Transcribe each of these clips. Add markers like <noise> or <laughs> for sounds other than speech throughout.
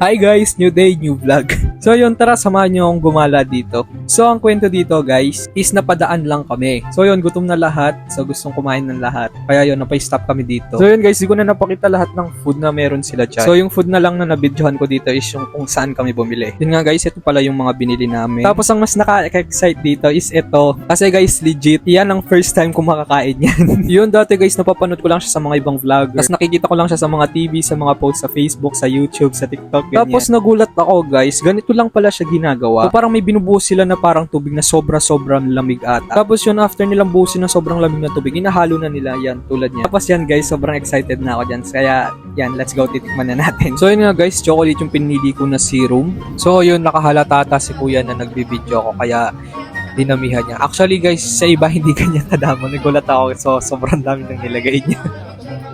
Hi guys, new day, new vlog. <laughs> So yun, tara samahan niyo akong gumala dito. So ang kwento dito guys, is napadaan lang kami. So yun, gutom na lahat. So gustong kumain ng lahat. Kaya yun, napay-stop kami dito. So yun guys, di ko na napakita lahat ng food na meron sila dyan. So yung food na lang na nabidyohan ko dito is yung kung saan kami bumili. Yun nga guys, ito pala yung mga binili namin. Tapos ang mas naka-excite dito is ito. Kasi guys, legit, yan ang first time ko makakain yan. <laughs> yun dati guys, napapanood ko lang siya sa mga ibang vlog. Tapos nakikita ko lang siya sa mga TV, sa mga posts sa Facebook, sa YouTube, sa TikTok, ganyan. Tapos nagulat ako guys, ganito lang pala siya ginagawa. So, parang may binubuhos sila na parang tubig na sobra-sobrang lamig ata. Tapos yun, after nilang buhusin ng sobrang lamig na tubig, inahalo na nila yan, tulad niya. Tapos yan guys, sobrang excited na ako dyan. Kaya yan, let's go, titikman na natin. So yun nga guys, chocolate yung pinili ko na serum. So yun, nakahalata ata si kuya na nagbibideo ako, kaya dinamihan niya. Actually guys, sa iba <laughs> hindi ganyan kadamo. Nagulat ako, so sobrang dami nang nilagay niya.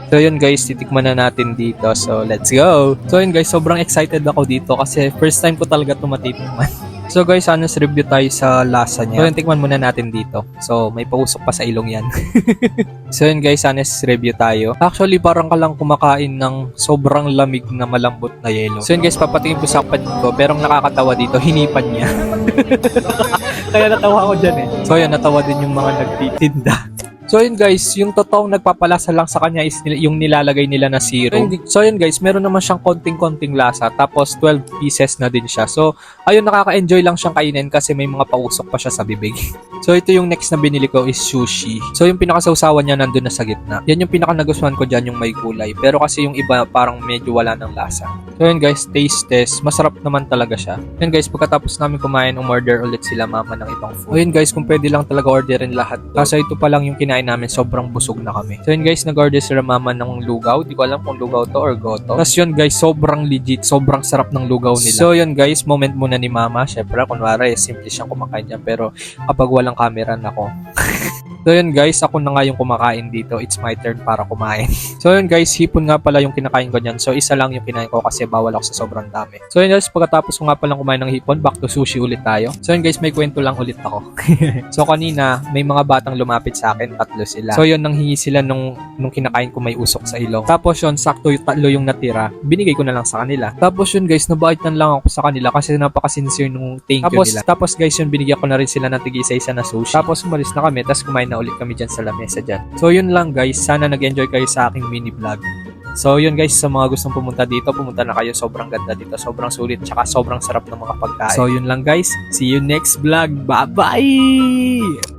So yun guys, titikman na natin dito. So let's go! So yun guys, sobrang excited ako dito kasi first time ko talaga ito matitikman. <laughs> So guys, honest review tayo sa lasa niya. So yun, tikman muna natin dito. So may pausok pa sa ilong yan. <laughs> so yun guys, honest review tayo. Actually, parang ka lang kumakain ng sobrang lamig na malambot na yelo. So yun guys, papatingin po sa kapatid ko. Pero ang nakakatawa dito, hinipan niya. <laughs> Kaya natawa ko dyan eh. So yun, natawa din yung mga nagtitinda. So yun guys, yung totoong nagpapalasa lang sa kanya is yung nilalagay nila na serum. So yun guys, meron naman siyang konting-konting lasa tapos 12 pieces na din siya. So ayun, nakaka-enjoy lang siyang kainin kasi may mga pausok pa siya sa bibig. <laughs> So ito yung next na binili ko is sushi. So yung pinakasawsawan niya nandun na sa gitna. Yan yung pinaka nagustuhan ko dyan yung may gulay. Pero kasi yung iba parang medyo wala ng lasa. So yun guys, taste test. Masarap naman talaga siya. Yun guys, pagkatapos namin kumain, umorder ulit sila mama ng ibang food. So yun guys, kung pwede lang talaga orderin lahat. Kasi ito pa lang yung kinain namin, sobrang busog na kami. So yun guys, nag-order sila mama ng lugaw. Di ko alam kung lugaw to or goto. Tapos yun guys, sobrang legit. Sobrang sarap ng lugaw nila. So yun guys, moment muna ni mama. Syempre, kunwari, simple siyang kumakain dyan. Pero kapag walang camera na ako. <laughs> So yun guys, ako na nga yung kumakain dito. It's my turn para kumain. <laughs> so yun guys, hipon nga pala yung kinakain ko dyan. So isa lang yung kinain ko kasi bawal ako sa sobrang dami. So yun guys, pagkatapos ko nga palang kumain ng hipon, back to sushi ulit tayo. So yun guys, may kwento lang ulit ako. <laughs> so kanina, may mga batang lumapit sa akin, tatlo sila. So yun, nanghingi sila nung, nung kinakain ko may usok sa ilong. Tapos yun, sakto yung tatlo yung natira. Binigay ko na lang sa kanila. Tapos yun guys, nabaitan lang ako sa kanila kasi napaka-sincere nung thank you Tapos- nila. Tapos guys, yun, binigyan ko na rin sila ng tig isa-isa na sushi. Tapos umalis na kami, tapos kumain na ulit kami dyan sa lamesa dyan. So yun lang guys, sana nag-enjoy kayo sa aking mini vlog. So yun guys, sa mga gustong pumunta dito, pumunta na kayo. Sobrang ganda dito, sobrang sulit, tsaka sobrang sarap ng mga pagkain. So yun lang guys, see you next vlog. Bye-bye!